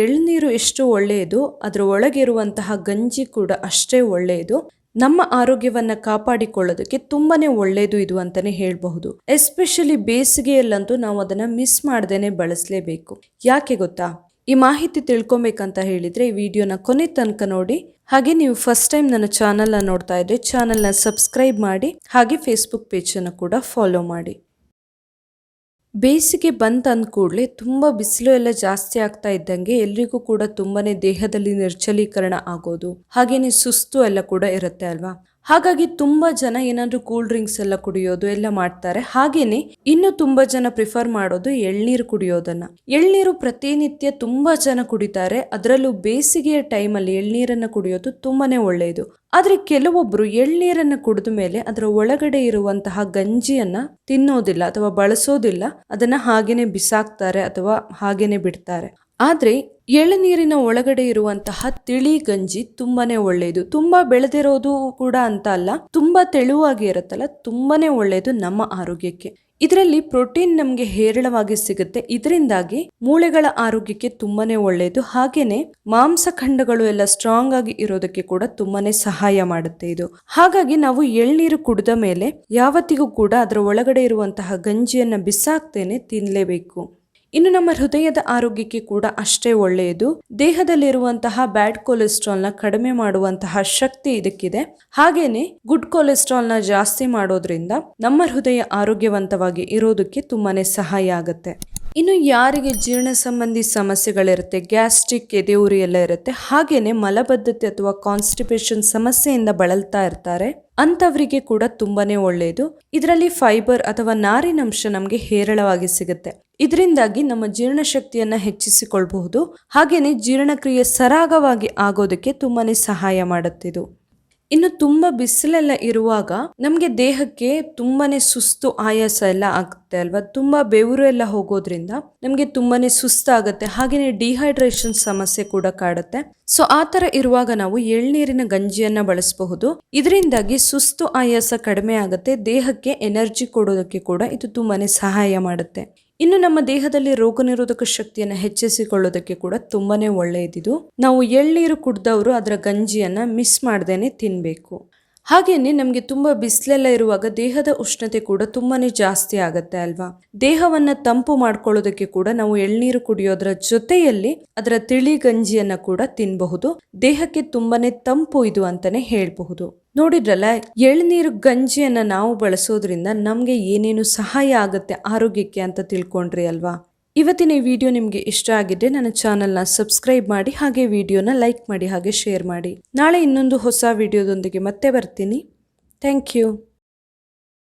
ಎಳ್ನೀರು ಎಷ್ಟು ಒಳ್ಳೆಯದು, ಅದರ ಒಳಗಿರುವಂತಹ ಗಂಜಿ ಕೂಡ ಅಷ್ಟೇ ಒಳ್ಳೆಯದು. ನಮ್ಮ ಆರೋಗ್ಯವನ್ನ ಕಾಪಾಡಿಕೊಳ್ಳೋದಕ್ಕೆ ತುಂಬಾನೇ ಒಳ್ಳೆಯದು ಇದು ಅಂತಾನೆ ಹೇಳಬಹುದು. ಎಸ್ಪೆಷಲಿ ಬೇಸಿಗೆಯಲ್ಲಂತೂ ನಾವು ಅದನ್ನ ಮಿಸ್ ಮಾಡ್ದೇನೆ ಬಳಸಲೇಬೇಕು. ಯಾಕೆ ಗೊತ್ತಾ? ಈ ಮಾಹಿತಿ ತಿಳ್ಕೊಬೇಕಂತ ಹೇಳಿದ್ರೆ ಈ ವಿಡಿಯೋನ ಕೊನೆ ತನಕ ನೋಡಿ. ಹಾಗೆ ನೀವು ಫಸ್ಟ್ ಟೈಮ್ ನನ್ನ ಚಾನಲ್ನ ನೋಡ್ತಾ ಇದ್ರೆ ಚಾನಲ್ನ ಸಬ್ಸ್ಕ್ರೈಬ್ ಮಾಡಿ, ಹಾಗೆ ಫೇಸ್ಬುಕ್ ಪೇಜನ್ನು ಕೂಡ ಫಾಲೋ ಮಾಡಿ. ಬೇಸಿಗೆ ಬಂತ ಅಂದ ಕೂಡಲೇ ತುಂಬ ಬಿಸಿಲು ಎಲ್ಲ ಜಾಸ್ತಿ ಆಗ್ತಾ ಇದ್ದಂಗೆ ಎಲ್ರಿಗೂ ಕೂಡ ತುಂಬಾನೇ ದೇಹದಲ್ಲಿ ನಿರ್ಜಲೀಕರಣ ಆಗೋದು, ಹಾಗೇನೆ ಸುಸ್ತು ಎಲ್ಲ ಕೂಡ ಇರುತ್ತೆ ಅಲ್ವಾ? ಹಾಗಾಗಿ ತುಂಬಾ ಜನ ಏನಾದರೂ ಕೂಲ್ ಡ್ರಿಂಕ್ಸ್ ಎಲ್ಲ ಕುಡಿಯೋದು ಎಲ್ಲ ಮಾಡ್ತಾರೆ. ಹಾಗೇನೆ ಇನ್ನು ತುಂಬಾ ಜನ ಪ್ರಿಫರ್ ಮಾಡೋದು ಎಳ್ನೀರು ಕುಡಿಯೋದನ್ನ. ಎಳ್ನೀರು ಪ್ರತಿನಿತ್ಯ ತುಂಬಾ ಜನ ಕುಡಿತಾರೆ. ಅದರಲ್ಲೂ ಬೇಸಿಗೆಯ ಟೈಮಲ್ಲಿ ಎಳ್ನೀರನ್ನು ಕುಡಿಯೋದು ತುಂಬಾನೇ ಒಳ್ಳೆಯದು ಆದ್ರೆ ಕೆಲವೊಬ್ಬರು ಎಳ್ನೀರನ್ನ ಕುಡಿದ ಮೇಲೆ ಅದರ ಒಳಗಡೆ ಇರುವಂತಹ ಗಂಜಿಯನ್ನ ತಿನ್ನೋದಿಲ್ಲ ಅಥವಾ ಬಳಸೋದಿಲ್ಲ. ಅದನ್ನ ಹಾಗೇನೆ ಬಿಸಾಕ್ತಾರೆ ಅಥವಾ ಹಾಗೇನೆ ಬಿಡ್ತಾರೆ. ಆದ್ರೆ ಎಳನೀರಿನ ಒಳಗಡೆ ಇರುವಂತಹ ತಿಳಿ ಗಂಜಿ ತುಂಬಾನೇ ಒಳ್ಳೆಯದು ತುಂಬಾ ಬೆಳೆದಿರೋದು ಕೂಡ ಅಂತ ಅಲ್ಲ, ತುಂಬಾ ತೆಳುವಾಗಿ ಇರುತ್ತಲ್ಲ, ತುಂಬಾನೇ ಒಳ್ಳೆಯದು ನಮ್ಮ ಆರೋಗ್ಯಕ್ಕೆ. ಇದರಲ್ಲಿ ಪ್ರೋಟೀನ್ ನಮಗೆ ಹೇರಳವಾಗಿ ಸಿಗುತ್ತೆ. ಇದರಿಂದಾಗಿ ಮೂಳೆಗಳ ಆರೋಗ್ಯಕ್ಕೆ ತುಂಬಾನೇ ಒಳ್ಳೆಯದು ಹಾಗೇನೆ ಮಾಂಸಖಂಡಗಳು ಎಲ್ಲ ಸ್ಟ್ರಾಂಗ್ ಆಗಿ ಇರೋದಕ್ಕೆ ಕೂಡ ತುಂಬಾನೇ ಸಹಾಯ ಮಾಡುತ್ತೆ ಇದು. ಹಾಗಾಗಿ ನಾವು ಎಳ್ನೀರು ಕುಡಿದ ಮೇಲೆ ಯಾವತ್ತಿಗೂ ಕೂಡ ಅದರ ಒಳಗಡೆ ಇರುವಂತಹ ಗಂಜಿಯನ್ನ ಬಿಸಾಕ್ತೇನೆ ತಿನ್ಲೇಬೇಕು. ಇನ್ನು ನಮ್ಮ ಹೃದಯದ ಆರೋಗ್ಯಕ್ಕೆ ಕೂಡ ಅಷ್ಟೇ ಒಳ್ಳೆಯದು. ದೇಹದಲ್ಲಿರುವಂತಹ ಬ್ಯಾಡ್ ಕೊಲೆಸ್ಟ್ರಾಲ್ನ ಕಡಿಮೆ ಮಾಡುವಂತಹ ಶಕ್ತಿ ಇದಕ್ಕಿದೆ. ಹಾಗೇನೆ ಗುಡ್ ಕೊಲೆಸ್ಟ್ರಾಲ್ನ ಜಾಸ್ತಿ ಮಾಡೋದ್ರಿಂದ ನಮ್ಮ ಹೃದಯ ಆರೋಗ್ಯವಂತವಾಗಿ ಇರೋದಕ್ಕೆ ತುಂಬಾನೇ ಸಹಾಯ ಆಗುತ್ತೆ. ಇನ್ನು ಯಾರಿಗೆ ಜೀರ್ಣ ಸಂಬಂಧಿ ಸಮಸ್ಯೆಗಳಿರುತ್ತೆ, ಗ್ಯಾಸ್ಟ್ರಿಕ್ ಎದೆಯುರಿ ಎಲ್ಲ ಇರುತ್ತೆ, ಹಾಗೇನೆ ಮಲಬದ್ಧತೆ ಅಥವಾ ಕಾನ್ಸ್ಟಿಪೇಷನ್ ಸಮಸ್ಯೆಯಿಂದ ಬಳಲ್ತಾ ಇರ್ತಾರೆ ಅಂತವರಿಗೆ ಕೂಡ ತುಂಬಾನೇ ಒಳ್ಳೆಯದು ಇದರಲ್ಲಿ ಫೈಬರ್ ಅಥವಾ ನಾರಿನಂಶ ನಮಗೆ ಹೇರಳವಾಗಿ ಸಿಗುತ್ತೆ. ಇದರಿಂದಾಗಿ ನಮ್ಮ ಜೀರ್ಣಶಕ್ತಿಯನ್ನು ಹೆಚ್ಚಿಸಿಕೊಳ್ಬಹುದು. ಹಾಗೇನೆ ಜೀರ್ಣಕ್ರಿಯೆ ಸರಾಗವಾಗಿ ಆಗೋದಕ್ಕೆ ತುಂಬಾನೇ ಸಹಾಯ ಮಾಡುತ್ತಿದ್ದು ಇನ್ನು ತುಂಬ ಬಿಸಿಲೆಲ್ಲ ಇರುವಾಗ ನಮಗೆ ದೇಹಕ್ಕೆ ತುಂಬಾನೇ ಸುಸ್ತು ಆಯಾಸ ಎಲ್ಲ ಆಗುತ್ತೆ ಅಲ್ವಾ? ತುಂಬ ಬೆವರು ಎಲ್ಲ ಹೋಗೋದ್ರಿಂದ ನಮಗೆ ತುಂಬಾನೇ ಸುಸ್ತಾಗುತ್ತೆ. ಹಾಗೆಯೇ ಡಿಹೈಡ್ರೇಷನ್ ಸಮಸ್ಯೆ ಕೂಡ ಕಾಡುತ್ತೆ. ಸೊ ಆ ಥರ ಇರುವಾಗ ನಾವು ಎಳ್ನೀರಿನ ಗಂಜಿಯನ್ನ ಬಳಸಬಹುದು. ಇದರಿಂದಾಗಿ ಸುಸ್ತು ಆಯಾಸ ಕಡಿಮೆ ಆಗುತ್ತೆ. ದೇಹಕ್ಕೆ ಎನರ್ಜಿ ಕೊಡೋದಕ್ಕೆ ಕೂಡ ಇದು ತುಂಬಾನೇ ಸಹಾಯ ಮಾಡುತ್ತೆ. ಇನ್ನು ನಮ್ಮ ದೇಹದಲ್ಲಿ ರೋಗ ನಿರೋಧಕ ಶಕ್ತಿಯನ್ನು ಹೆಚ್ಚಿಸಿಕೊಳ್ಳೋದಕ್ಕೆ ಕೂಡ ತುಂಬಾನೇ ಒಳ್ಳೆಯದಿದು ನಾವು ಎಳ್ನೀರು ಕುಡ್ದವರು ಅದರ ಗಂಜಿಯನ್ನು ಮಿಸ್ ಮಾಡ್ದೇನೆ ತಿನ್ನಬೇಕು ಹಾಗೆಯೇ ನಮಗೆ ತುಂಬ ಬಿಸಿಲೆಲ್ಲ ಇರುವಾಗ ದೇಹದ ಉಷ್ಣತೆ ಕೂಡ ತುಂಬಾ ಜಾಸ್ತಿ ಆಗುತ್ತೆ ಅಲ್ವಾ? ದೇಹವನ್ನು ತಂಪು ಮಾಡ್ಕೊಳ್ಳೋದಕ್ಕೆ ಕೂಡ ನಾವು ಎಳ್ನೀರು ಕುಡಿಯೋದ್ರ ಜೊತೆಯಲ್ಲಿ ಅದರ ತಿಳಿ ಗಂಜಿಯನ್ನು ಕೂಡ ತಿನ್ನಬಹುದು ದೇಹಕ್ಕೆ ತುಂಬಾನೇ ತಂಪು ಇದು ಅಂತಾನೆ ಹೇಳಬಹುದು. ನೋಡಿದ್ರಲ್ಲ, ಎಳ್ನೀರು ಗಂಜಿಯನ್ನ ನಾವು ಬಳಸೋದ್ರಿಂದ ನಮಗೆ ಏನೇನು ಸಹಾಯ ಆಗುತ್ತೆ ಆರೋಗ್ಯಕ್ಕೆ ಅಂತ ತಿಳ್ಕೊಂಡ್ರಿ ಅಲ್ವಾ? ಇವತ್ತಿನ ಈ ವಿಡಿಯೋ ನಿಮಗೆ ಇಷ್ಟ ಆಗಿದ್ರೆ ನನ್ನ ಚಾನಲ್ನ ಸಬ್ಸ್ಕ್ರೈಬ್ ಮಾಡಿ, ಹಾಗೆ ವಿಡಿಯೋನ ಲೈಕ್ ಮಾಡಿ, ಹಾಗೆ ಶೇರ್ ಮಾಡಿ. ನಾಳೆ ಇನ್ನೊಂದು ಹೊಸ ವಿಡಿಯೋದೊಂದಿಗೆ ಮತ್ತೆ ಬರ್ತೀನಿ. Thank you